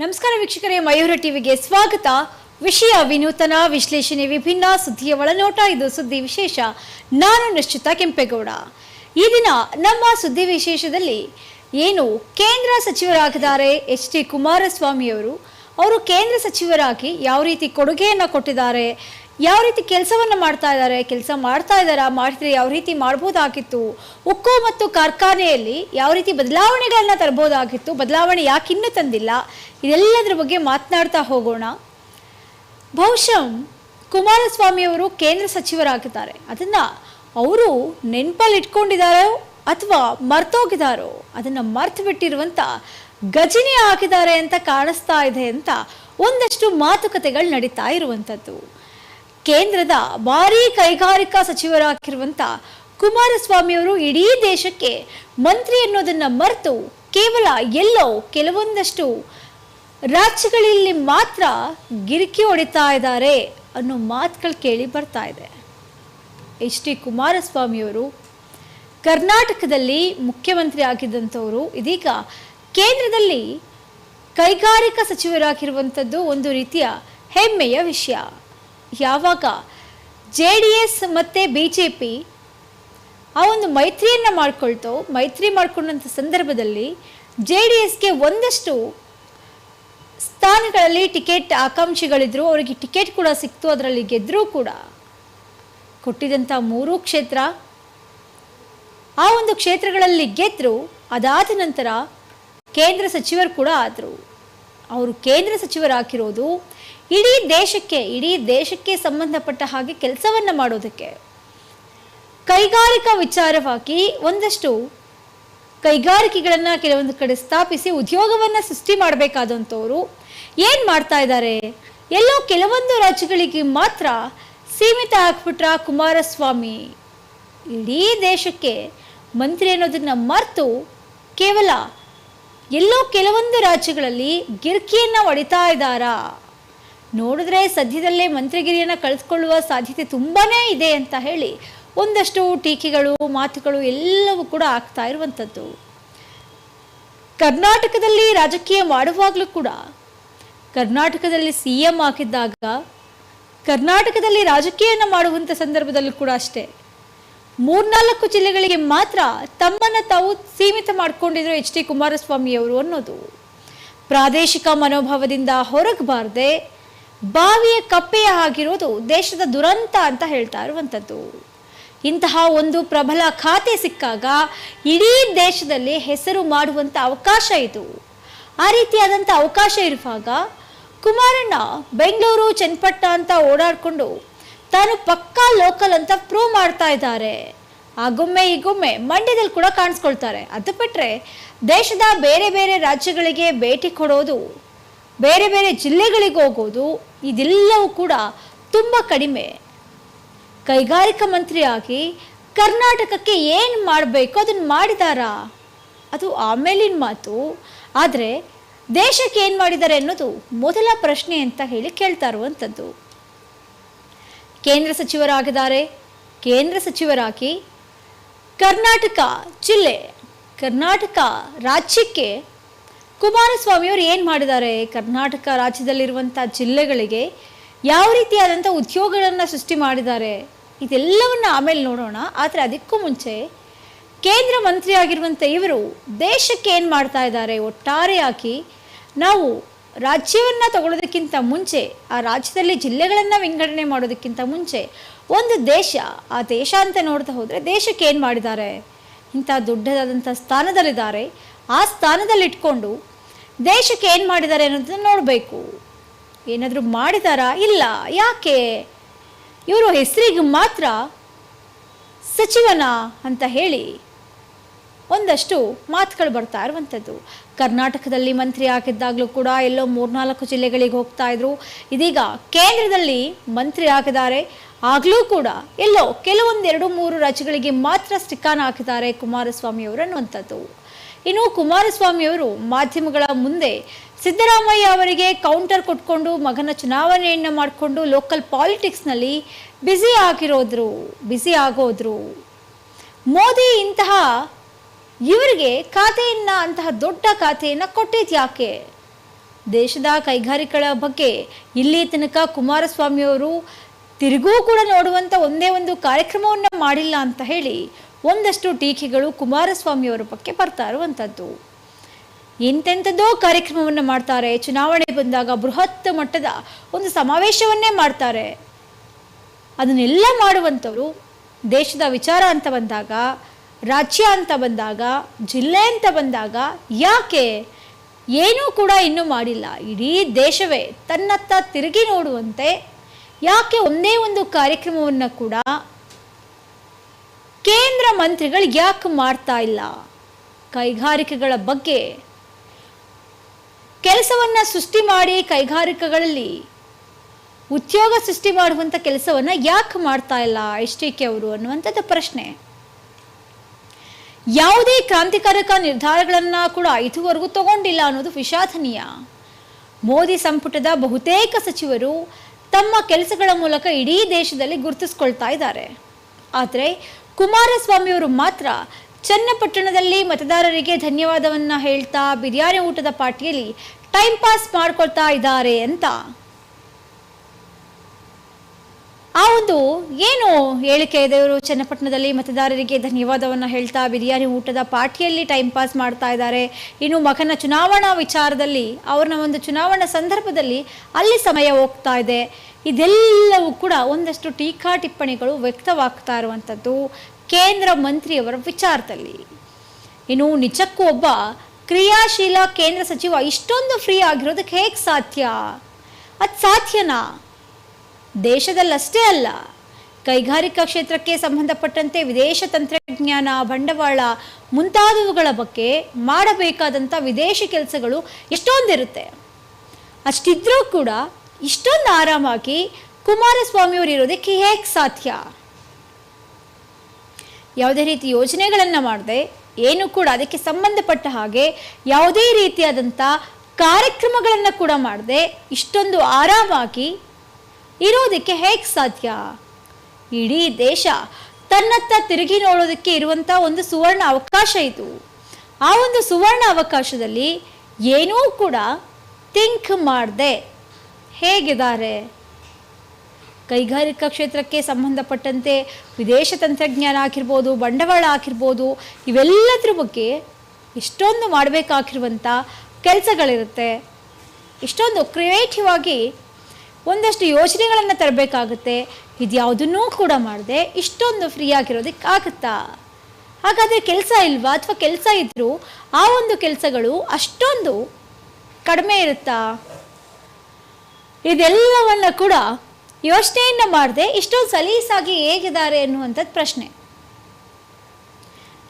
ನಮಸ್ಕಾರ ವೀಕ್ಷಕರೇ, ಮಯೂರ ಟಿವಿಗೆ ಸ್ವಾಗತ. ವಿಷಯ ವಿನೂತನ, ವಿಶ್ಲೇಷಣೆ ವಿಭಿನ್ನ, ಸುದ್ದಿಯ ಒಳನೋಟ, ಇದು ಸುದ್ದಿ ವಿಶೇಷ. ನಾನು ನಿಶ್ಚಿತ ಕೆಂಪೇಗೌಡ. ಈ ದಿನ ನಮ್ಮ ಸುದ್ದಿ ವಿಶೇಷದಲ್ಲಿ ಏನು ಕೇಂದ್ರ ಸಚಿವರಾಗಿದ್ದಾರೆ ಎಚ್ ಡಿ ಕುಮಾರಸ್ವಾಮಿ ಅವರು ಅವರು ಕೇಂದ್ರ ಸಚಿವರಾಗಿ ಯಾವ ರೀತಿ ಕೊಡುಗೆಯನ್ನು ಕೊಟ್ಟಿದ್ದಾರೆ? ಯಾವ ರೀತಿ ಕೆಲಸವನ್ನು ಮಾಡ್ತಾ ಇದ್ದಾರೆ, ಕೆಲಸ ಮಾಡ್ತಾ ಇದ್ದಾರಾ ಮಾಡಿದ್ರೆ ಯಾವ ರೀತಿ ಮಾಡ್ಬೋದಾಗಿತ್ತು? ಉಕ್ಕು ಮತ್ತು ಕಾರ್ಖಾನೆಯಲ್ಲಿ ಯಾವ ರೀತಿ ಬದಲಾವಣೆಗಳನ್ನ ತರಬಹುದಾಗಿತ್ತು ಬದಲಾವಣೆ ಯಾಕೆ ಇನ್ನೂ ತಂದಿಲ್ಲ? ಇದೆಲ್ಲದರ ಬಗ್ಗೆ ಮಾತನಾಡ್ತಾ ಹೋಗೋಣ. ಬಹುಶಃ ಕುಮಾರಸ್ವಾಮಿ ಅವರು ಕೇಂದ್ರ ಸಚಿವರಾಗಿದ್ದಾರೆ. ಅದನ್ನ ಅವರು ನೆನಪಲ್ಲಿ ಇಟ್ಕೊಂಡಿದ್ದಾರೋ ಅಥವಾ ಮರ್ತೋಗಿದ್ದಾರೋ, ಅದನ್ನ ಮರ್ತು ಬಿಟ್ಟಿರುವಂತ ಗಜನಿ ಹಾಕಿದ್ದಾರೆ ಅಂತ ಕಾಣಿಸ್ತಾ ಇದೆ ಅಂತ ಒಂದಷ್ಟು ಮಾತುಕತೆಗಳು ನಡೀತಾ ಇರುವಂಥದ್ದು ಕೇಂದ್ರದ ಭಾರೀ ಕೈಗಾರಿಕಾ ಸಚಿವರಾಗಿರುವಂತ ಕುಮಾರಸ್ವಾಮಿ ಅವರು ಇಡೀ ದೇಶಕ್ಕೆ ಮಂತ್ರಿ ಅನ್ನೋದನ್ನ ಮರೆತು ಕೇವಲ ಎಲ್ಲೋ ಕೆಲವೊಂದಷ್ಟು ರಾಜ್ಯಗಳಲ್ಲಿ ಮಾತ್ರ ಗಿರಿಕಿ ಹೊಡಿತಾ ಇದ್ದಾರೆ ಅನ್ನೋ ಮಾತುಗಳು ಕೇಳಿ ಬರ್ತಾ ಇದೆ. ಎಚ್ ಡಿ ಕುಮಾರಸ್ವಾಮಿಯವರು ಕರ್ನಾಟಕದಲ್ಲಿ ಮುಖ್ಯಮಂತ್ರಿ ಆಗಿದ್ದಂಥವರು, ಇದೀಗ ಕೇಂದ್ರದಲ್ಲಿ ಕೈಗಾರಿಕಾ ಸಚಿವರಾಗಿರುವಂಥದ್ದು ಒಂದು ರೀತಿಯ ಹೆಮ್ಮೆಯ ವಿಷಯ. ಯಾವಾಗ ಜೆ ಡಿ ಎಸ್ ಮತ್ತು ಬಿ ಜೆ ಪಿ ಆ ಒಂದು ಮೈತ್ರಿಯನ್ನು ಮಾಡ್ಕೊಳ್ತು, ಮೈತ್ರಿ ಮಾಡಿಕೊಂಡಂಥ ಸಂದರ್ಭದಲ್ಲಿ ಜೆ ಡಿ ಎಸ್ಗೆ ಒಂದಷ್ಟು ಸ್ಥಾನಗಳಲ್ಲಿ ಟಿಕೆಟ್ ಆಕಾಂಕ್ಷಿಗಳಿದ್ರು, ಅವರಿಗೆ ಟಿಕೆಟ್ ಕೂಡ ಸಿಕ್ತು, ಅದರಲ್ಲಿ ಗೆದ್ದರೂ ಕೂಡ. ಕೊಟ್ಟಿದಂಥ ಮೂರೂ ಕ್ಷೇತ್ರ, ಆ ಒಂದು ಕ್ಷೇತ್ರಗಳಲ್ಲಿ ಗೆದ್ರು, ಅದಾದ ನಂತರ ಕೇಂದ್ರ ಸಚಿವರು ಕೂಡ ಆದರು. ಅವರು ಕೇಂದ್ರ ಸಚಿವರಾಗಿರೋದು ಇಡೀ ದೇಶಕ್ಕೆ ಇಡೀ ದೇಶಕ್ಕೆ ಸಂಬಂಧಪಟ್ಟ ಹಾಗೆ ಕೆಲಸವನ್ನು ಮಾಡೋದಕ್ಕೆ. ಕೈಗಾರಿಕಾ ವಿಚಾರವಾಗಿ ಒಂದಷ್ಟು ಕೈಗಾರಿಕೆಗಳನ್ನು ಕೆಲವೊಂದು ಕಡೆ ಸ್ಥಾಪಿಸಿ ಉದ್ಯೋಗವನ್ನು ಸೃಷ್ಟಿ ಮಾಡಬೇಕಾದಂಥವ್ರು ಏನು ಮಾಡ್ತಾ ಇದ್ದಾರೆ? ಎಲ್ಲೋ ಕೆಲವೊಂದು ರಾಜ್ಯಗಳಿಗೆ ಮಾತ್ರ ಸೀಮಿತ ಹಾಕ್ಬಿಟ್ರ ಕುಮಾರಸ್ವಾಮಿ? ಇಡೀ ದೇಶಕ್ಕೆ ಮಂತ್ರಿ ಅನ್ನೋದನ್ನ ಮರೆತು ಕೇವಲ ಎಲ್ಲೋ ಕೆಲವೊಂದು ರಾಜ್ಯಗಳಲ್ಲಿ ಗಿರ್ಕಿಯನ್ನು ಒಡಿತಾ ಇದ್ದಾರಾ? ನೋಡಿದ್ರೆ ಸದ್ಯದಲ್ಲೇ ಮಂತ್ರಿಗಿರಿಯನ್ನು ಕಳಿಸ್ಕೊಳ್ಳುವ ಸಾಧ್ಯತೆ ತುಂಬಾ ಇದೆ ಅಂತ ಹೇಳಿ ಒಂದಷ್ಟು ಟೀಕೆಗಳು, ಮಾತುಗಳು ಎಲ್ಲವೂ ಕೂಡ ಆಗ್ತಾ ಇರುವಂಥದ್ದು ಕರ್ನಾಟಕದಲ್ಲಿ ರಾಜಕೀಯ ಮಾಡುವಾಗಲೂ ಕೂಡ ಕರ್ನಾಟಕದಲ್ಲಿ ಸಿ ಎಂ ಆಗಿದ್ದಾಗ ಕರ್ನಾಟಕದಲ್ಲಿ ರಾಜಕೀಯನ ಮಾಡುವಂಥ ಸಂದರ್ಭದಲ್ಲೂ ಕೂಡ ಅಷ್ಟೇ. ಮೂರ್ನಾಲ್ಕು ಜಿಲ್ಲೆಗಳಿಗೆ ಮಾತ್ರ ತಮ್ಮನ್ನು ತಾವು ಸೀಮಿತ ಮಾಡಿಕೊಂಡಿದ್ರು ಎಚ್ ಡಿ ಕುಮಾರಸ್ವಾಮಿ ಅವರು ಅನ್ನೋದು. ಪ್ರಾದೇಶಿಕ ಮನೋಭಾವದಿಂದ ಹೊರಗಬಾರದೆ ಬಾವಿಯ ಕಪ್ಪೆಯ ಆಗಿರೋದು ದೇಶದ ದುರಂತ ಅಂತ ಹೇಳ್ತಾ ಇರುವಂಥದ್ದು. ಇಂತಹ ಒಂದು ಪ್ರಬಲ ಖಾತೆ ಸಿಕ್ಕಾಗ ಇಡೀ ದೇಶದಲ್ಲಿ ಹೆಸರು ಮಾಡುವಂಥ ಅವಕಾಶ ಇದು. ಆ ರೀತಿಯಾದಂಥ ಅವಕಾಶ ಇರುವಾಗ ಕುಮಾರಣ್ಣ ಬೆಂಗಳೂರು ಚನ್ನಪಟ್ಟ ಅಂತ ಓಡಾಡಿಕೊಂಡು ತಾನು ಪಕ್ಕಾ ಲೋಕಲ್ ಅಂತ ಪ್ರೂವ್ ಮಾಡ್ತಾ ಇದ್ದಾರೆ. ಆಗೊಮ್ಮೆ ಈಗೊಮ್ಮೆ ಮಂಡ್ಯದಲ್ಲಿ ಕೂಡ ಕಾಣಿಸ್ಕೊಳ್ತಾರೆ. ಅದು ಬಿಟ್ಟರೆ ದೇಶದ ಬೇರೆ ಬೇರೆ ರಾಜ್ಯಗಳಿಗೆ ಭೇಟಿ ಕೊಡೋದು, ಬೇರೆ ಬೇರೆ ಜಿಲ್ಲೆಗಳಿಗೆ ಹೋಗೋದು, ಇದೆಲ್ಲವೂ ಕೂಡ ತುಂಬ ಕಡಿಮೆ. ಕೈಗಾರಿಕಾ ಮಂತ್ರಿಯಾಗಿ ಕರ್ನಾಟಕಕ್ಕೆ ಏನು ಮಾಡಬೇಕು ಅದನ್ನು ಮಾಡಿದಾರಾ? ಅದು ಆಮೇಲಿನ ಮಾತು. ಆದರೆ ದೇಶಕ್ಕೆ ಏನು ಮಾಡಿದ್ದಾರೆ ಅನ್ನೋದು ಮೊದಲ ಪ್ರಶ್ನೆ ಅಂತ ಹೇಳಿ ಕೇಳ್ತಾ ಇರುವಂಥದ್ದು. ಕೇಂದ್ರ ಸಚಿವರಾಗಿದ್ದಾರೆ. ಕೇಂದ್ರ ಸಚಿವರಾಗಿ ಕರ್ನಾಟಕ ಜಿಲ್ಲೆ, ಕರ್ನಾಟಕ ರಾಜ್ಯಕ್ಕೆ ಕುಮಾರಸ್ವಾಮಿಯವರು ಏನು ಮಾಡಿದ್ದಾರೆ? ಕರ್ನಾಟಕ ರಾಜ್ಯದಲ್ಲಿರುವಂಥ ಜಿಲ್ಲೆಗಳಿಗೆ ಯಾವ ರೀತಿಯಾದಂಥ ಉದ್ಯೋಗಗಳನ್ನು ಸೃಷ್ಟಿ ಮಾಡಿದ್ದಾರೆ? ಇದೆಲ್ಲವನ್ನು ಆಮೇಲೆ ನೋಡೋಣ. ಆದರೆ ಅದಕ್ಕೂ ಮುಂಚೆ ಕೇಂದ್ರ ಮಂತ್ರಿಯಾಗಿರುವಂಥ ಇವರು ದೇಶಕ್ಕೆ ಏನು ಮಾಡ್ತಾ ಇದ್ದಾರೆ? ಒಟ್ಟಾರೆಯಾಗಿ ನಾವು ರಾಜ್ಯವನ್ನು ತಗೊಳ್ಳೋದಕ್ಕಿಂತ ಮುಂಚೆ, ಆ ರಾಜ್ಯದಲ್ಲಿ ಜಿಲ್ಲೆಗಳನ್ನು ವಿಂಗಡಣೆ ಮಾಡೋದಕ್ಕಿಂತ ಮುಂಚೆ ಒಂದು ದೇಶ, ಆ ದೇಶ ಅಂತ ನೋಡ್ತಾ ಹೋದರೆ ದೇಶಕ್ಕೆ ಏನು ಮಾಡಿದ್ದಾರೆ? ಇಂಥ ದೊಡ್ಡದಾದಂಥ ಸ್ಥಾನದಲ್ಲಿದ್ದಾರೆ. ಆ ಸ್ಥಾನದಲ್ಲಿ ಇಟ್ಕೊಂಡು ದೇಶಕ್ಕೆ ಏನು ಮಾಡಿದ್ದಾರೆ ಅನ್ನೋದನ್ನ ನೋಡಬೇಕು. ಏನಾದರೂ ಮಾಡಿದಾರಾ? ಇಲ್ಲ. ಯಾಕೆ? ಇವರು ಹೆಸರಿಗೆ ಮಾತ್ರ ಸಚಿವನ ಅಂತ ಹೇಳಿ ಒಂದಷ್ಟು ಮಾತುಗಳು ಬರ್ತಾ ಇರುವಂಥದ್ದು. ಕರ್ನಾಟಕದಲ್ಲಿ ಮಂತ್ರಿ ಆಗಿದ್ದಾಗಲೂ ಕೂಡ ಎಲ್ಲೋ ಮೂರ್ನಾಲ್ಕು ಜಿಲ್ಲೆಗಳಿಗೆ ಹೋಗ್ತಾ ಇದ್ರು. ಇದೀಗ ಕೇಂದ್ರದಲ್ಲಿ ಮಂತ್ರಿ ಆಗಿದ್ದಾರೆ. ಆಗಲೂ ಕೂಡ ಎಲ್ಲೋ ಕೆಲವೊಂದೆರಡು ಮೂರು ರಾಜ್ಯಗಳಿಗೆ ಮಾತ್ರ ಸ್ಟಿಕ್ಕಾನ ಹಾಕಿದ್ದಾರೆ ಕುಮಾರಸ್ವಾಮಿ ಅವರು ಅನ್ನುವಂಥದ್ದು. ಇನ್ನು ಕುಮಾರಸ್ವಾಮಿ ಅವರು ಮಾಧ್ಯಮಗಳ ಮುಂದೆ ಸಿದ್ದರಾಮಯ್ಯ ಅವರಿಗೆ ಕೌಂಟರ್ ಕೊಟ್ಕೊಂಡು ಮಗನ ಚುನಾವಣೆಯನ್ನು ಮಾಡಿಕೊಂಡು ಲೋಕಲ್ ಪಾಲಿಟಿಕ್ಸ್ನಲ್ಲಿ ಬ್ಯುಸಿ ಆಗಿರೋದ್ರು ಬ್ಯುಸಿ ಆಗೋದ್ರು. ಮೋದಿ ಇಂತಹ ಇವರಿಗೆ ಖಾತೆಯನ್ನ, ಅಂತಹ ದೊಡ್ಡ ಖಾತೆಯನ್ನ ಕೊಟ್ಟಿದ್ ಯಾಕೆ? ದೇಶದ ಕೈಗಾರಿಕೆಗಳ ಬಗ್ಗೆ ಇಲ್ಲಿ ತನಕ ಕುಮಾರಸ್ವಾಮಿಯವರು ತಿರುಗೂ ಕೂಡ ನೋಡುವಂಥ ಒಂದೇ ಒಂದು ಕಾರ್ಯಕ್ರಮವನ್ನು ಮಾಡಿಲ್ಲ ಅಂತ ಹೇಳಿ ಒಂದಷ್ಟು ಟೀಕೆಗಳು ಕುಮಾರಸ್ವಾಮಿಯವರ ಬಗ್ಗೆ ಬರ್ತಾ ಇರುವಂಥದ್ದು ಎಂತೆಂಥದ್ದೋ ಕಾರ್ಯಕ್ರಮವನ್ನು ಮಾಡ್ತಾರೆ. ಚುನಾವಣೆ ಬಂದಾಗ ಬೃಹತ್ ಮಟ್ಟದ ಒಂದು ಸಮಾವೇಶವನ್ನೇ ಮಾಡ್ತಾರೆ. ಅದನ್ನೆಲ್ಲ ಮಾಡುವಂಥವರು ದೇಶದ ವಿಚಾರ ಅಂತ ಬಂದಾಗ ರಾಜ್ಯ ಅಂತ ಬಂದಾಗ, ಜಿಲ್ಲೆ ಅಂತ ಬಂದಾಗ ಯಾಕೆ ಏನೂ ಕೂಡ ಇನ್ನೂ ಮಾಡಿಲ್ಲ? ಇಡೀ ದೇಶವೇ ತನ್ನತ್ತ ತಿರುಗಿ ನೋಡುವಂತೆ ಯಾಕೆ ಒಂದೇ ಒಂದು ಕಾರ್ಯಕ್ರಮವನ್ನು ಕೂಡ ಕೇಂದ್ರ ಮಂತ್ರಿಗಳು ಯಾಕೆ ಮಾಡ್ತಾ ಇಲ್ಲ? ಕೈಗಾರಿಕೆಗಳ ಬಗ್ಗೆ ಕೆಲಸವನ್ನು ಸೃಷ್ಟಿ ಮಾಡಿ ಕೈಗಾರಿಕೆಗಳಲ್ಲಿ ಉದ್ಯೋಗ ಸೃಷ್ಟಿ ಮಾಡುವಂಥ ಕೆಲಸವನ್ನು ಯಾಕೆ ಮಾಡ್ತಾ ಇಲ್ಲ? ಕೆ ಅವರು ಅನ್ನುವಂಥದ್ದು ಪ್ರಶ್ನೆ. ಯಾವುದೇ ಕ್ರಾಂತಿಕಾರಕ ನಿರ್ಧಾರಗಳನ್ನು ಕೂಡ ಇದುವರೆಗೂ ತಗೊಂಡಿಲ್ಲ ಅನ್ನೋದು ವಿಷಾದನೀಯ. ಮೋದಿ ಸಂಪುಟದ ಬಹುತೇಕ ಸಚಿವರು ತಮ್ಮ ಕೆಲಸಗಳ ಮೂಲಕ ಇಡೀ ದೇಶದಲ್ಲಿ ಗುರುತಿಸ್ಕೊಳ್ತಾ ಇದ್ದಾರೆ. ಆದರೆ ಕುಮಾರಸ್ವಾಮಿಯವರು ಮಾತ್ರ ಚನ್ನಪಟ್ಟಣದಲ್ಲಿ ಮತದಾರರಿಗೆ ಧನ್ಯವಾದವನ್ನ ಹೇಳ್ತಾ ಬಿರಿಯಾನಿ ಊಟದ ಪಾರ್ಟಿಯಲ್ಲಿ ಟೈಮ್ ಪಾಸ್ ಮಾಡ್ಕೊಳ್ತಾ ಇದ್ದಾರೆ ಅಂತ. ಆ ಒಂದು ಏನು ಹೇಳಿಕೆ ಇದೆ? ಇವರು ಚನ್ನಪಟ್ಟಣದಲ್ಲಿ ಮತದಾರರಿಗೆ ಧನ್ಯವಾದವನ್ನು ಹೇಳ್ತಾ ಬಿರಿಯಾನಿ ಊಟದ ಪಾರ್ಟಿಯಲ್ಲಿ ಟೈಮ್ ಪಾಸ್ ಮಾಡ್ತಾ ಇದ್ದಾರೆ. ಇನ್ನು ಮಗನ ಚುನಾವಣಾ ವಿಚಾರದಲ್ಲಿ, ಅವ್ರನ್ನ ಒಂದು ಚುನಾವಣಾ ಸಂದರ್ಭದಲ್ಲಿ ಅಲ್ಲಿ ಸಮಯ ಹೋಗ್ತಾ ಇದೆ. ಇದೆಲ್ಲವೂ ಕೂಡ ಒಂದಷ್ಟು ಟೀಕಾ ಟಿಪ್ಪಣಿಗಳು ವ್ಯಕ್ತವಾಗ್ತಾ ಇರುವಂಥದ್ದು ಕೇಂದ್ರ ಮಂತ್ರಿಯವರ ವಿಚಾರದಲ್ಲಿ. ಇನ್ನು ನಿಜಕ್ಕೂ ಒಬ್ಬ ಕ್ರಿಯಾಶೀಲ ಕೇಂದ್ರ ಸಚಿವ ಇಷ್ಟೊಂದು ಫ್ರೀ ಆಗಿರೋದಕ್ಕೆ ಹೇಗೆ ಸಾಧ್ಯ? ಅದು ಸಾಧ್ಯನಾ? ದೇಶದಲ್ಲಷ್ಟೇ ಅಲ್ಲ, ಕೈಗಾರಿಕಾ ಕ್ಷೇತ್ರಕ್ಕೆ ಸಂಬಂಧಪಟ್ಟಂತೆ ವಿದೇಶ ತಂತ್ರಜ್ಞಾನ, ಬಂಡವಾಳ ಮುಂತಾದವುಗಳ ಬಗ್ಗೆ ಮಾಡಬೇಕಾದಂಥ ವಿದೇಶಿ ಕೆಲಸಗಳು ಎಷ್ಟೊಂದಿರುತ್ತೆ. ಅಷ್ಟಿದ್ರೂ ಕೂಡ ಇಷ್ಟೊಂದು ಆರಾಮಾಗಿ ಕುಮಾರಸ್ವಾಮಿಯವರು ಇರೋದಕ್ಕೆ ಹೇಗೆ ಸಾಧ್ಯ? ಯಾವುದೇ ರೀತಿ ಯೋಜನೆಗಳನ್ನು ಮಾಡದೆ, ಏನು ಕೂಡ ಅದಕ್ಕೆ ಸಂಬಂಧಪಟ್ಟ ಹಾಗೆ ಯಾವುದೇ ರೀತಿಯಾದಂಥ ಕಾರ್ಯಕ್ರಮಗಳನ್ನು ಕೂಡ ಮಾಡದೆ, ಇಷ್ಟೊಂದು ಆರಾಮಾಗಿ ಇರೋದಕ್ಕೆ ಹೇಗೆ ಸಾಧ್ಯ? ಇಡೀ ದೇಶ ತನ್ನತ್ತ ತಿರುಗಿ ನೋಡೋದಕ್ಕೆ ಇರುವಂಥ ಒಂದು ಸುವರ್ಣ ಅವಕಾಶ ಇದು. ಆ ಒಂದು ಸುವರ್ಣ ಅವಕಾಶದಲ್ಲಿ ಏನೂ ಕೂಡ ಥಿಂಕ್ ಮಾಡದೆ. ಹೇಗಿದ್ದಾರೆ? ಕೈಗಾರಿಕಾ ಕ್ಷೇತ್ರಕ್ಕೆ ಸಂಬಂಧಪಟ್ಟಂತೆ ವಿದೇಶ ತಂತ್ರಜ್ಞಾನ ಆಗಿರ್ಬೋದು, ಬಂಡವಾಳ ಆಗಿರ್ಬೋದು, ಇವೆಲ್ಲದ್ರ ಬಗ್ಗೆ ಇಷ್ಟೊಂದು ಮಾಡಬೇಕಾಗಿರುವಂಥ ಕೆಲಸಗಳಿರುತ್ತೆ. ಇಷ್ಟೊಂದು ಕ್ರಿಯೇಟಿವ್ ಆಗಿ ಒಂದಷ್ಟು ಯೋಚನೆಗಳನ್ನು ತರಬೇಕಾಗುತ್ತೆ. ಇದ್ಯಾವುದನ್ನೂ ಕೂಡ ಮಾಡದೆ ಇಷ್ಟೊಂದು ಫ್ರೀ ಆಗಿರೋದಕ್ಕೆ ಆಗುತ್ತಾ ಹಾಗಾದರೆ ಕೆಲಸ ಇಲ್ವಾ? ಅಥವಾ ಕೆಲಸ ಇದ್ದರೂ ಆ ಒಂದು ಕೆಲಸಗಳು ಅಷ್ಟೊಂದು ಕಡಿಮೆ ಇರುತ್ತಾ? ಇದೆಲ್ಲವನ್ನ ಕೂಡ ಯೋಚನೆಯನ್ನು ಮಾಡದೆ ಇಷ್ಟೊಂದು ಸಲೀಸಾಗಿ ಹೇಗಿದ್ದಾರೆ ಅನ್ನುವಂಥದ್ದು ಪ್ರಶ್ನೆ.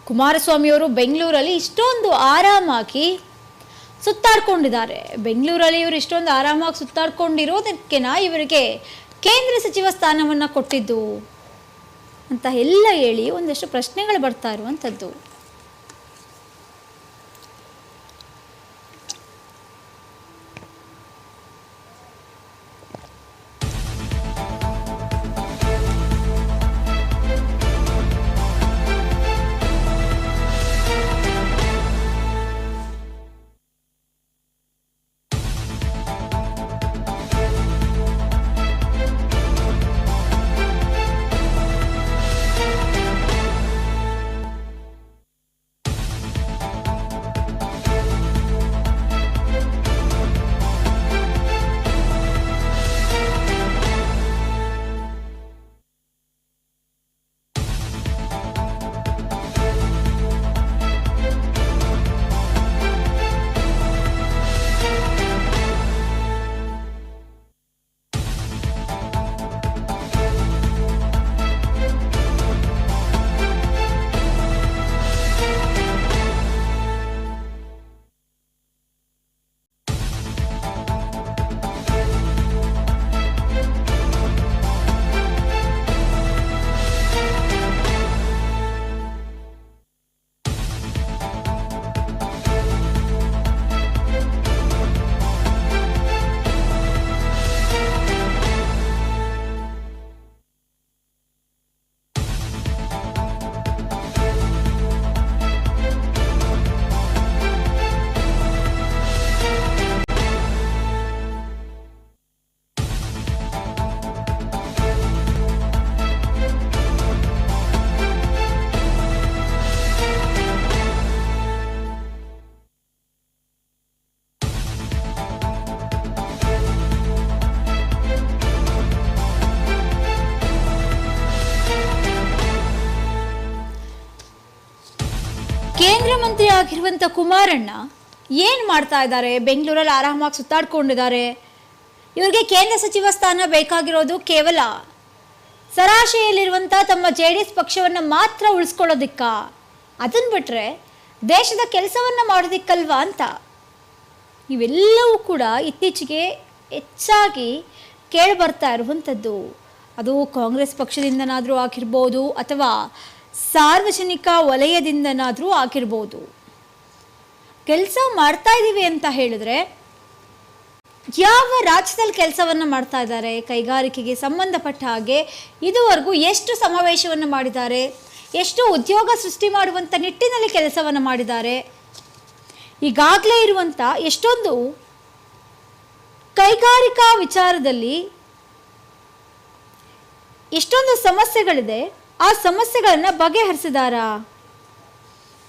ಕುಮಾರಸ್ವಾಮಿಯವರು ಬೆಂಗಳೂರಲ್ಲಿ ಇಷ್ಟೊಂದು ಆರಾಮಾಗಿ ಸುತ್ತಾಡ್ಕೊಂಡಿದ್ದಾರೆ. ಬೆಂಗಳೂರಲ್ಲಿ ಇವರು ಇಷ್ಟೊಂದು ಆರಾಮಾಗಿ ಸುತ್ತಾಡ್ಕೊಂಡಿರೋದಕ್ಕೆನಾ ಇವರಿಗೆ ಕೇಂದ್ರ ಸಚಿವ ಸ್ಥಾನವನ್ನು ಕೊಟ್ಟಿದ್ದು ಅಂತ ಎಲ್ಲ ಹೇಳಿ ಒಂದಷ್ಟು ಪ್ರಶ್ನೆಗಳು ಬರ್ತಾ ಇರುವಂಥದ್ದು. ಕುಮಾರಣ್ಣ ಏನು ಮಾಡ್ತಾ ಇದ್ದಾರೆ? ಬೆಂಗಳೂರಲ್ಲಿ ಆರಾಮಾಗಿ ಸುತ್ತಾಡ್ಕೊಂಡಿದ್ದಾರೆ. ಇವರಿಗೆ ಕೇಂದ್ರ ಸಚಿವ ಸ್ಥಾನ ಬೇಕಾಗಿರೋದು ಕೇವಲ ಸರಾಶಿಯಲ್ಲಿರುವಂಥ ತಮ್ಮ ಜೆ ಡಿ ಎಸ್ ಪಕ್ಷವನ್ನು ಮಾತ್ರ ಉಳಿಸ್ಕೊಳ್ಳೋದಿಕ್ಕ? ಅದನ್ನು ಬಿಟ್ಟರೆ ದೇಶದ ಕೆಲಸವನ್ನು ಮಾಡೋದಿಕ್ಕಲ್ವಾ ಅಂತ? ಇವೆಲ್ಲವೂ ಕೂಡ ಇತ್ತೀಚೆಗೆ ಹೆಚ್ಚಾಗಿ ಕೇಳಿಬರ್ತಾ ಇರುವಂಥದ್ದು ಅದು ಕಾಂಗ್ರೆಸ್ ಪಕ್ಷದಿಂದನಾದರೂ ಆಗಿರ್ಬೋದು ಅಥವಾ ಸಾರ್ವಜನಿಕ ವಲಯದಿಂದನಾದರೂ ಆಗಿರ್ಬೋದು. ಕೆಲಸ ಮಾಡ್ತಾ ಇದ್ದೀವಿ ಅಂತ ಹೇಳಿದ್ರೆ ಯಾವ ರಾಜ್ಯದಲ್ಲಿ ಕೆಲಸವನ್ನು ಮಾಡ್ತಾ ಇದ್ದಾರೆ, ಕೈಗಾರಿಕೆಗೆ ಸಂಬಂಧಪಟ್ಟ ಹಾಗೆ ಇದುವರೆಗೂ ಎಷ್ಟು ಸಮಾವೇಶವನ್ನು ಮಾಡಿದ್ದಾರೆ, ಎಷ್ಟು ಉದ್ಯೋಗ ಸೃಷ್ಟಿ ಮಾಡುವಂಥ ನಿಟ್ಟಿನಲ್ಲಿ ಕೆಲಸವನ್ನು ಮಾಡಿದ್ದಾರೆ, ಈಗಾಗಲೇ ಇರುವಂಥ ಎಷ್ಟೊಂದು ಕೈಗಾರಿಕಾ ವಿಚಾರದಲ್ಲಿ ಎಷ್ಟೊಂದು ಸಮಸ್ಯೆಗಳಿದೆ, ಆ ಸಮಸ್ಯೆಗಳನ್ನು ಬಗೆಹರಿಸಿದಾರಾ?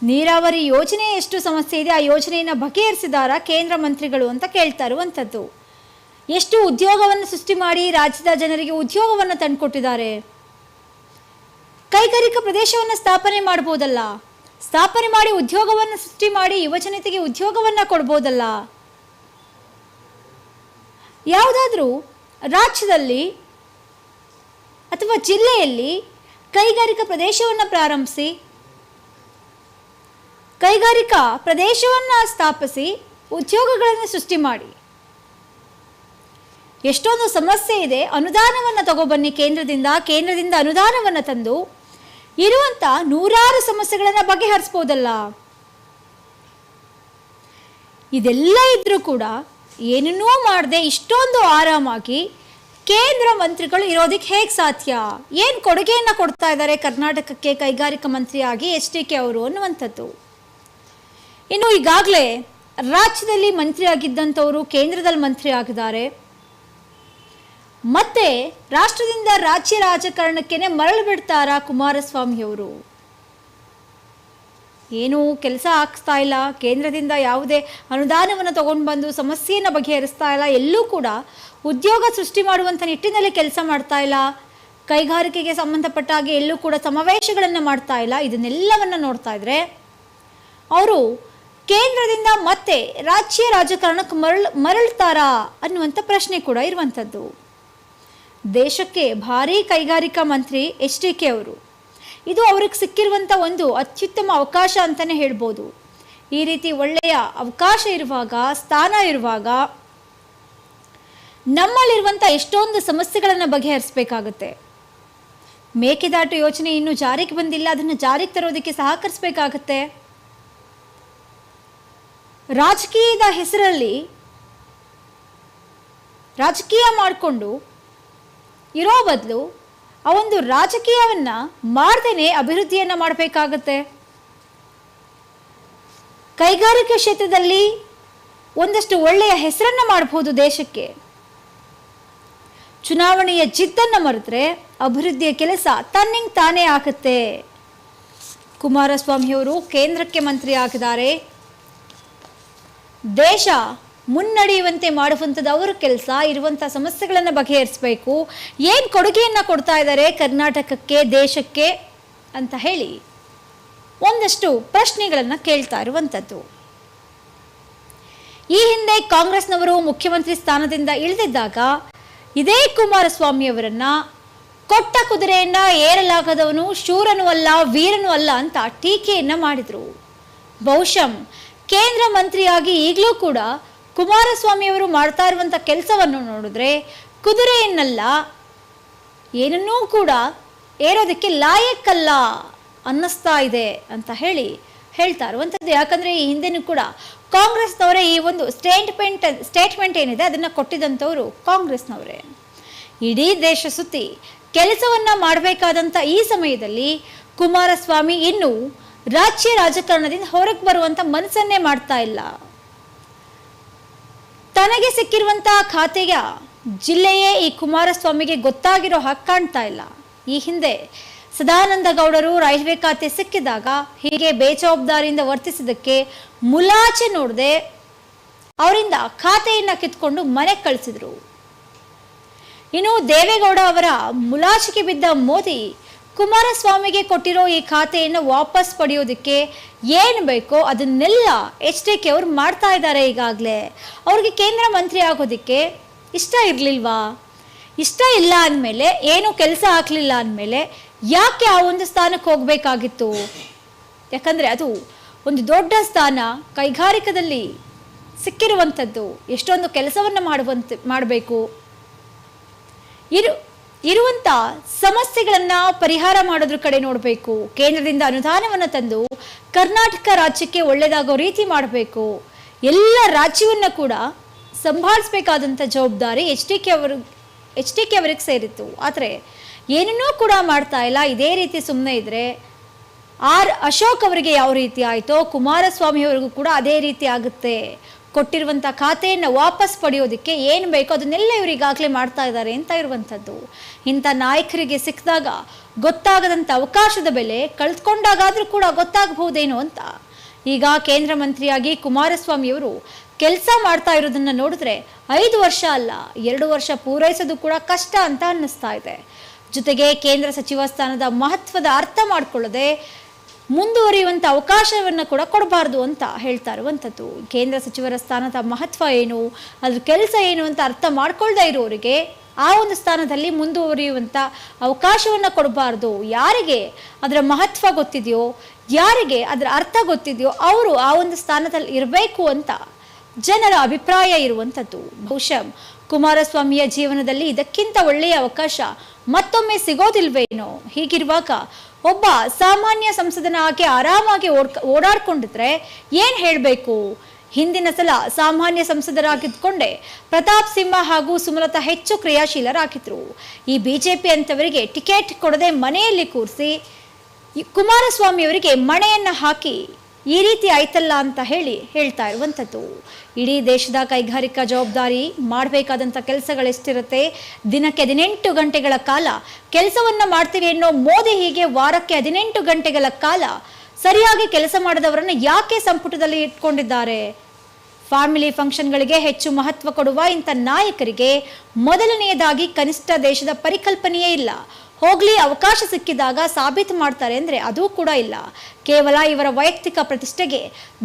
ನೀರಾವರಿ ಯೋಜನೆ ಎಷ್ಟು ಸಮಸ್ಯೆ ಇದೆ, ಆ ಯೋಜನೆಯನ್ನು ಬಗೆಹರಿಸಿದಾರಾ ಕೇಂದ್ರ ಮಂತ್ರಿಗಳು ಅಂತ ಕೇಳ್ತಾ ಇರುವಂಥದ್ದು. ಎಷ್ಟು ಉದ್ಯೋಗವನ್ನು ಸೃಷ್ಟಿ ಮಾಡಿ ರಾಜ್ಯದ ಜನರಿಗೆ ಉದ್ಯೋಗವನ್ನು ತಂದುಕೊಟ್ಟಿದ್ದಾರೆ. ಕೈಗಾರಿಕಾ ಪ್ರದೇಶವನ್ನು ಸ್ಥಾಪನೆ ಮಾಡ್ಬೋದಲ್ಲ. ಸ್ಥಾಪನೆ ಮಾಡಿ ಉದ್ಯೋಗವನ್ನು ಸೃಷ್ಟಿ ಮಾಡಿ ಯುವಜನತೆಗೆ ಉದ್ಯೋಗವನ್ನು ಕೊಡ್ಬೋದಲ್ಲ. ಯಾವುದಾದ್ರೂ ರಾಜ್ಯದಲ್ಲಿ ಅಥವಾ ಜಿಲ್ಲೆಯಲ್ಲಿ ಕೈಗಾರಿಕಾ ಪ್ರದೇಶವನ್ನು ಪ್ರಾರಂಭಿಸಿ ಕೈಗಾರಿಕಾ ಪ್ರದೇಶವನ್ನು ಸ್ಥಾಪಿಸಿ ಉದ್ಯೋಗಗಳನ್ನು ಸೃಷ್ಟಿ ಮಾಡಿ. ಎಷ್ಟೊಂದು ಸಮಸ್ಯೆ ಇದೆ, ಅನುದಾನವನ್ನು ತಗೊಬನ್ನಿ ಕೇಂದ್ರದಿಂದ ಕೇಂದ್ರದಿಂದ ಅನುದಾನವನ್ನು ತಂದು ಇರುವಂಥ ನೂರಾರು ಸಮಸ್ಯೆಗಳನ್ನು ಬಗೆಹರಿಸ್ಬೋದಲ್ಲ. ಇದೆಲ್ಲ ಇದ್ರೂ ಕೂಡ ಏನನ್ನೂ ಮಾಡದೆ ಇಷ್ಟೊಂದು ಆರಾಮಾಗಿ ಕೇಂದ್ರ ಮಂತ್ರಿಗಳು ಇರೋದಕ್ಕೆ ಹೇಗೆ ಸಾಧ್ಯ? ಏನು ಕೊಡುಗೆಯನ್ನು ಕೊಡ್ತಾ ಇದ್ದಾರೆ ಕರ್ನಾಟಕಕ್ಕೆ ಕೈಗಾರಿಕಾ ಮಂತ್ರಿಯಾಗಿ ಎಸ್ ಡಿ ಕೆ ಅವರು ಅನ್ನುವಂಥದ್ದು. ಇನ್ನು ಈಗಾಗಲೇ ರಾಜ್ಯದಲ್ಲಿ ಮಂತ್ರಿ ಆಗಿದ್ದಂಥವರು ಕೇಂದ್ರದಲ್ಲಿ ಮಂತ್ರಿ ಆಗಿದ್ದಾರೆ ಮತ್ತೆ ರಾಷ್ಟ್ರದಿಂದ ರಾಜ್ಯ ರಾಜಕಾರಣಕ್ಕೇನೆ ಮರಳು ಬಿಡ್ತಾರಾ ಕುಮಾರಸ್ವಾಮಿಯವರು? ಏನು ಕೆಲಸ ಆಗ್ತಾ ಇಲ್ಲ. ಕೇಂದ್ರದಿಂದ ಯಾವುದೇ ಅನುದಾನವನ್ನು ತಗೊಂಡು ಬಂದು ಸಮಸ್ಯೆಯನ್ನು ಬಗೆಹರಿಸ್ತಾ ಇಲ್ಲ. ಎಲ್ಲೂ ಕೂಡ ಉದ್ಯೋಗ ಸೃಷ್ಟಿ ಮಾಡುವಂಥ ನಿಟ್ಟಿನಲ್ಲಿ ಕೆಲಸ ಮಾಡ್ತಾ ಇಲ್ಲ. ಕೈಗಾರಿಕೆಗೆ ಸಂಬಂಧಪಟ್ಟ ಹಾಗೆ ಎಲ್ಲೂ ಕೂಡ ಸಮಾವೇಶಗಳನ್ನು ಮಾಡ್ತಾ ಇಲ್ಲ. ಇದನ್ನೆಲ್ಲವನ್ನು ನೋಡ್ತಾ ಇದ್ರೆ, ಅವರು ಕೇಂದ್ರದಿಂದ ಮತ್ತೆ ರಾಜ್ಯ ರಾಜಕಾರಣಕ್ಕೆ ಮರಳ್ ಮರಳ್ತಾರಾ ಅನ್ನುವಂಥ ಪ್ರಶ್ನೆ ಕೂಡ ಇರುವಂಥದ್ದು. ದೇಶಕ್ಕೆ ಭಾರೀ ಕೈಗಾರಿಕಾ ಮಂತ್ರಿ ಎಚ್ ಡಿ ಕೆ ಅವರು. ಇದು ಅವ್ರಿಗೆ ಸಿಕ್ಕಿರುವಂಥ ಒಂದು ಅತ್ಯುತ್ತಮ ಅವಕಾಶ ಅಂತಲೇ ಹೇಳ್ಬೋದು. ಈ ರೀತಿ ಒಳ್ಳೆಯ ಅವಕಾಶ ಇರುವಾಗ, ಸ್ಥಾನ ಇರುವಾಗ ನಮ್ಮಲ್ಲಿರುವಂಥ ಎಷ್ಟೊಂದು ಸಮಸ್ಯೆಗಳನ್ನು ಬಗೆಹರಿಸಬೇಕಾಗುತ್ತೆ. ಮೇಕೆದಾಟು ಯೋಜನೆ ಇನ್ನೂ ಜಾರಿಗೆ ಬಂದಿಲ್ಲ, ಅದನ್ನು ಜಾರಿಗೆ ತರೋದಕ್ಕೆ ಸಹಕರಿಸಬೇಕಾಗತ್ತೆ. ರಾಜಕೀಯದ ಹೆಸರಲ್ಲಿ ರಾಜಕೀಯ ಮಾಡಿಕೊಂಡು ಇರೋ ಬದಲು ಆ ಒಂದು ರಾಜಕೀಯವನ್ನು ಮಾಡ್ದೇ ಅಭಿವೃದ್ಧಿಯನ್ನು ಮಾಡಬೇಕಾಗತ್ತೆ. ಕೈಗಾರಿಕೆ ಕ್ಷೇತ್ರದಲ್ಲಿ ಒಂದಷ್ಟು ಒಳ್ಳೆಯ ಹೆಸರನ್ನು ಮಾಡಬಹುದು ದೇಶಕ್ಕೆ. ಚುನಾವಣೆಯ ಜಿದ್ದನ್ನು ಮರೆತರೆ ಅಭಿವೃದ್ಧಿಯ ಕೆಲಸ ತನ್ನಿಂಗ್ ತಾನೇ ಆಗುತ್ತೆ. ಕುಮಾರಸ್ವಾಮಿಯವರು ಕೇಂದ್ರಕ್ಕೆ ಮಂತ್ರಿ ಆಗಿದ್ದಾರೆ ದೇಶ ಮುನ್ನಡೆಯುವಂತೆ ಮಾಡುವಂಥದ್ದು ಅವರ ಕೆಲಸ, ಇರುವಂಥ ಸಮಸ್ಯೆಗಳನ್ನು ಬಗೆಹರಿಸಬೇಕು. ಏನು ಕೊಡುಗೆಯನ್ನು ಕೊಡ್ತಾ ಇದ್ದಾರೆ ಕರ್ನಾಟಕಕ್ಕೆ, ದೇಶಕ್ಕೆ ಅಂತ ಹೇಳಿ ಒಂದಷ್ಟು ಪ್ರಶ್ನೆಗಳನ್ನು ಕೇಳ್ತಾ ಇರುವಂಥದ್ದು. ಈ ಹಿಂದೆ ಕಾಂಗ್ರೆಸ್ನವರು ಮುಖ್ಯಮಂತ್ರಿ ಸ್ಥಾನದಿಂದ ಇಳಿದಿದ್ದಾಗ ಇದೇ ಕುಮಾರಸ್ವಾಮಿಯವರನ್ನ ಕೊಟ್ಟ ಕುದುರೆಯನ್ನ ಏರಲಾಗದವನು ಶೂರನೂ ಅಲ್ಲ, ವೀರನೂ ಅಲ್ಲ ಅಂತ ಟೀಕೆಯನ್ನ ಮಾಡಿದ್ರು. ಬಹುಶಃ ಕೇಂದ್ರ ಮಂತ್ರಿಯಾಗಿ ಈಗಲೂ ಕೂಡ ಕುಮಾರಸ್ವಾಮಿಯವರು ಮಾಡ್ತಾ ಇರುವಂಥ ಕೆಲಸವನ್ನು ನೋಡಿದ್ರೆ ಕುದುರೆಯನ್ನಲ್ಲ, ಏನನ್ನೂ ಕೂಡ ಏರೋದಕ್ಕೆ ಲಾಯಕ್ಕಲ್ಲ ಅನ್ನಿಸ್ತಾ ಇದೆ ಅಂತ ಹೇಳಿ ಹೇಳ್ತಾ ಇರುವಂಥದ್ದು ಯಾಕಂದರೆ ಈ ಹಿಂದೆನೂ ಕೂಡ ಕಾಂಗ್ರೆಸ್ನವರೇ ಈ ಒಂದು ಸ್ಟೇಟ್ಮೆಂಟ್ ಸ್ಟೇಟ್ಮೆಂಟ್ ಏನಿದೆ ಅದನ್ನು ಕೊಟ್ಟಿದ್ದಂಥವರು ಕಾಂಗ್ರೆಸ್ನವರೇ. ಇಡೀ ದೇಶ ಸುತ್ತಿ ಕೆಲಸವನ್ನ ಮಾಡಬೇಕಾದಂಥ ಈ ಸಮಯದಲ್ಲಿ ಕುಮಾರಸ್ವಾಮಿ ಇನ್ನೂ ರಾಜ್ಯ ರಾಜಕಾರಣದಿಂದ ಹೊರಗೆ ಬರುವಂತ ಮನಸ್ಸನ್ನೇ ಮಾಡ್ತಾ ಇಲ್ಲ. ತನಗೆ ಸಿಕ್ಕಿರುವಂತಹ ಖಾತೆಯ ಜಿಲ್ಲೆಯೇ ಈ ಕುಮಾರಸ್ವಾಮಿಗೆ ಗೊತ್ತಾಗಿರೋ ಹಾಗೆ ಕಾಣ್ತಾ ಇಲ್ಲ. ಈ ಹಿಂದೆ ಸದಾನಂದ ಗೌಡರು ರೈಲ್ವೆ ಖಾತೆ ಸಿಕ್ಕಿದಾಗ ಹೀಗೆ ಬೇಜವಾಬ್ದಾರಿಯಿಂದ ವರ್ತಿಸಿದ್ದಕ್ಕೆ ಮುಲಾಚೆ ನೋಡದೆ ಅವರಿಂದ ಖಾತೆಯನ್ನ ಕಿತ್ಕೊಂಡು ಮನೆಗೆ ಕಳಿಸಿದ್ರು. ಇನ್ನು ದೇವೇಗೌಡ ಅವರ ಮುಲಾಚಿಗೆ ಬಿದ್ದ ಮೋದಿ ಕುಮಾರಸ್ವಾಮಿಗೆ ಕೊಟ್ಟಿರೋ ಈ ಖಾತೆಯನ್ನು ವಾಪಸ್ ಪಡೆಯೋದಕ್ಕೆ ಏನು ಬೇಕೋ ಅದನ್ನೆಲ್ಲ ಎಚ್ ಡಿ ಕೆ ಅವರು ಮಾಡ್ತಾ ಇದ್ದಾರೆ ಈಗಾಗಲೇ. ಅವ್ರಿಗೆ ಕೇಂದ್ರ ಮಂತ್ರಿ ಆಗೋದಕ್ಕೆ ಇಷ್ಟ ಇರಲಿಲ್ವಾ? ಇಷ್ಟ ಇಲ್ಲ ಅಂದಮೇಲೆ, ಏನು ಕೆಲಸ ಆಗಲಿಲ್ಲ ಅಂದಮೇಲೆ ಯಾಕೆ ಆ ಒಂದು ಸ್ಥಾನಕ್ಕೆ ಹೋಗಬೇಕಾಗಿತ್ತು? ಯಾಕಂದರೆ ಅದು ಒಂದು ದೊಡ್ಡ ಸ್ಥಾನ, ಕೈಗಾರಿಕದಲ್ಲಿ ಸಿಕ್ಕಿರುವಂಥದ್ದು, ಎಷ್ಟೊಂದು ಕೆಲಸವನ್ನು ಮಾಡುವಂತ, ಮಾಡಬೇಕು. ಇರು ಇರುವಂಥ ಸಮಸ್ಯೆಗಳನ್ನು ಪರಿಹಾರ ಮಾಡೋದ್ರ ಕಡೆ ನೋಡಬೇಕು. ಕೇಂದ್ರದಿಂದ ಅನುದಾನವನ್ನು ತಂದು ಕರ್ನಾಟಕ ರಾಜ್ಯಕ್ಕೆ ಒಳ್ಳೆಯದಾಗೋ ರೀತಿ ಮಾಡಬೇಕು. ಎಲ್ಲ ರಾಜ್ಯವನ್ನ ಕೂಡ ಸಂಭಾಳಿಸ್ಬೇಕಾದಂಥ ಜವಾಬ್ದಾರಿ ಎಚ್ ಡಿ ಕೆ ಅವರು, ಎಚ್ ಡಿ ಕೆ ಅವರಿಗೆ ಸೇರಿತ್ತು. ಆದರೆ ಏನನ್ನೂ ಕೂಡ ಮಾಡ್ತಾ ಇಲ್ಲ. ಇದೇ ರೀತಿ ಸುಮ್ಮನೆ ಇದ್ದರೆ ಆರ್ ಅಶೋಕ್ ಅವರಿಗೆ ಯಾವ ರೀತಿ ಆಯಿತೋ, ಕುಮಾರಸ್ವಾಮಿ ಅವರಿಗೂ ಕೂಡ ಅದೇ ರೀತಿ ಆಗುತ್ತೆ. ಕೊಟ್ಟಿರುವಂಥ ಖಾತೆಯನ್ನು ವಾಪಸ್ ಪಡೆಯೋದಕ್ಕೆ ಏನು ಬೇಕೋ ಅದನ್ನೆಲ್ಲ ಇವರು ಈಗಾಗಲೇ ಮಾಡ್ತಾ ಇದ್ದಾರೆ ಅಂತ ಇರುವಂಥದ್ದು ಇಂಥ ನಾಯಕರಿಗೆ ಸಿಕ್ಕಿದಾಗ ಗೊತ್ತಾಗದಂಥ ಅವಕಾಶದ ಬೆಲೆ ಕಳೆದುಕೊಂಡಾಗಾದರೂ ಕೂಡ ಗೊತ್ತಾಗಬಹುದೇನೋ ಅಂತ. ಈಗ ಕೇಂದ್ರ ಮಂತ್ರಿಯಾಗಿ ಕುಮಾರಸ್ವಾಮಿಯವರು ಕೆಲಸ ಮಾಡ್ತಾ ಇರೋದನ್ನು ನೋಡಿದ್ರೆ ಐದು ವರ್ಷ ಅಲ್ಲ, ಎರಡು ವರ್ಷ ಪೂರೈಸೋದು ಕೂಡ ಕಷ್ಟ ಅಂತ ಅನ್ನಿಸ್ತಾ ಇದೆ. ಜೊತೆಗೆ ಕೇಂದ್ರ ಸಚಿವ ಸ್ಥಾನದ ಮಹತ್ವದ ಅರ್ಥ ಮಾಡಿಕೊಳ್ಳದೆ ಮುಂದುವರಿಯುವಂಥ ಅವಕಾಶವನ್ನು ಕೂಡ ಕೊಡಬಾರ್ದು ಅಂತ ಹೇಳ್ತಾ ಇರುವಂಥದ್ದು ಕೇಂದ್ರ ಸಚಿವರ ಸ್ಥಾನದ ಮಹತ್ವ ಏನು? ಅದ್ರ ಕೆಲಸ ಏನು ಅಂತ ಅರ್ಥ ಮಾಡ್ಕೊಳ್ದೇ ಇರೋರಿಗೆ ಆ ಒಂದು ಸ್ಥಾನದಲ್ಲಿ ಮುಂದುವರಿಯುವಂಥ ಅವಕಾಶವನ್ನು ಕೊಡಬಾರ್ದು. ಯಾರಿಗೆ ಅದರ ಮಹತ್ವ ಗೊತ್ತಿದೆಯೋ, ಯಾರಿಗೆ ಅದರ ಅರ್ಥ ಗೊತ್ತಿದೆಯೋ ಅವರು ಆ ಒಂದು ಸ್ಥಾನದಲ್ಲಿ ಇರಬೇಕು ಅಂತ ಜನರ ಅಭಿಪ್ರಾಯ ಇರುವಂಥದ್ದು. ಬಹುಶಃ ಕುಮಾರಸ್ವಾಮಿಯ ಜೀವನದಲ್ಲಿ ಇದಕ್ಕಿಂತ ಒಳ್ಳೆಯ ಅವಕಾಶ ಮತ್ತೊಮ್ಮೆ ಸಿಗೋದಿಲ್ವೇನೋ? ಹೀಗಿರುವಾಗ ಒಬ್ಬ ಸಾಮಾನ್ಯ ಸಂಸದನಾಗಿ ಆರಾಮಾಗಿ ಓಡ್ ಓಡಾಡ್ಕೊಂಡಿದ್ರೆ ಏನು ಹೇಳಬೇಕು? ಹಿಂದಿನ ಸಲ ಸಾಮಾನ್ಯ ಸಂಸದರಾಗಿದ್ದುಕೊಂಡೇ ಪ್ರತಾಪ್ ಸಿಂಹ ಹಾಗೂ ಸುಮಲತಾ ಹೆಚ್ಚು ಕ್ರಿಯಾಶೀಲರಾಗಿದ್ರು. ಈ ಬಿಜೆಪಿ ಅಂತವರಿಗೆ ಟಿಕೆಟ್ ಕೊಡದೆ ಮನೆಯಲ್ಲಿ ಕೂರಿಸಿ ಕುಮಾರಸ್ವಾಮಿಯವರಿಗೆ ಮಣೆಯನ್ನ ಹಾಕಿ ಈ ರೀತಿ ಆಯ್ತಲ್ಲ ಅಂತ ಹೇಳಿ ಹೇಳ್ತಾ ಇರುವಂಥದ್ದು. ಇಡೀ ದೇಶದ ಕೈಗಾರಿಕಾ ಜವಾಬ್ದಾರಿ ಮಾಡಬೇಕಾದಂಥ ಕೆಲಸಗಳೆಷ್ಟಿರುತ್ತೆ ದಿನಕ್ಕೆ ಹದಿನೆಂಟು ಗಂಟೆಗಳ ಕಾಲ ಕೆಲಸವನ್ನು ಮಾಡ್ತೀವಿ ಅನ್ನೋ ಮೋದಿ ಹೀಗೆ ವಾರಕ್ಕೆ ಹದಿನೆಂಟು ಗಂಟೆಗಳ ಕಾಲ ಸರಿಯಾಗಿ ಕೆಲಸ ಮಾಡದವರನ್ನು ಯಾಕೆ ಸಂಪುಟದಲ್ಲಿ ಇಟ್ಕೊಂಡಿದ್ದಾರೆ? ಫ್ಯಾಮಿಲಿ ಫಂಕ್ಷನ್ಗಳಿಗೆ ಹೆಚ್ಚು ಮಹತ್ವ ಕೊಡುವ ಇಂಥ ನಾಯಕರಿಗೆ ಮೊದಲನೆಯದಾಗಿ ಕನಿಷ್ಠ ದೇಶದ ಪರಿಕಲ್ಪನೆಯೇ ಇಲ್ಲ. ಹೋಗ್ಲಿ, ಅವಕಾಶ ಸಿಕ್ಕಿದಾಗ ಸಾಬೀತು ಮಾಡ್ತಾರೆ ಅಂದರೆ ಅದೂ ಕೂಡ ಇಲ್ಲ. ಕೇವಲ ಇವರ ವೈಯಕ್ತಿಕ ಪ್ರತಿಷ್ಠೆಗೆ,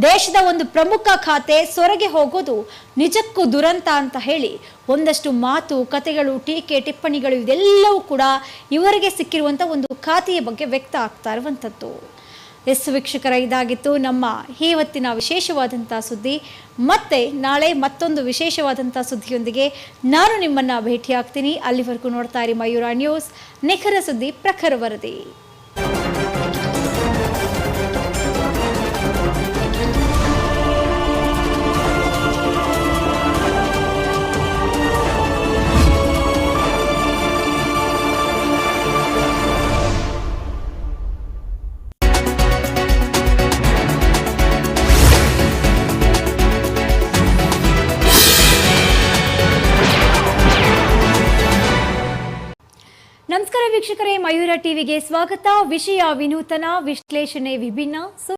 ದೇಶದ ಒಂದು ಪ್ರಮುಖ ಖಾತೆ ಸೊರಗೆ ಹೋಗೋದು ನಿಜಕ್ಕೂ ದುರಂತ ಅಂತ ಹೇಳಿ ಒಂದಷ್ಟು ಮಾತು, ಕತೆಗಳು, ಟೀಕೆ, ಟಿಪ್ಪಣಿಗಳು, ಇದೆಲ್ಲವೂ ಕೂಡ ಇವರಿಗೆ ಸಿಕ್ಕಿರುವಂಥ ಒಂದು ಖಾತೆಯ ಬಗ್ಗೆ ವ್ಯಕ್ತ ಆಗ್ತಾ ಇರುವಂಥದ್ದು ಎಸ್ ವೀಕ್ಷಕರ ಇದಾಗಿತ್ತು ನಮ್ಮ ಈ ಹೊತ್ತಿನ ವಿಶೇಷವಾದಂಥ ಸುದ್ದಿ, ಮತ್ತೆ ನಾಳೆ ಮತ್ತೊಂದು ವಿಶೇಷವಾದಂಥ ಸುದ್ದಿಯೊಂದಿಗೆ ನಾನು ನಿಮ್ಮನ್ನು ಭೇಟಿಯಾಗ್ತೀನಿ. ಅಲ್ಲಿವರೆಗೂ ನೋಡ್ತಾ ಇರಿ ಮಯೂರ ನ್ಯೂಸ್. ನಿಖರ ಸುದ್ದಿ, ಪ್ರಖರ ವರದಿ. ಮಯೂರ ಟಿವಿಗೆ ಸ್ವಾಗತ. ವಿಷಯ ವಿನೂತನ ವಿಶ್ಲೇಷಣೆ ವಿಭಿನ್ನ.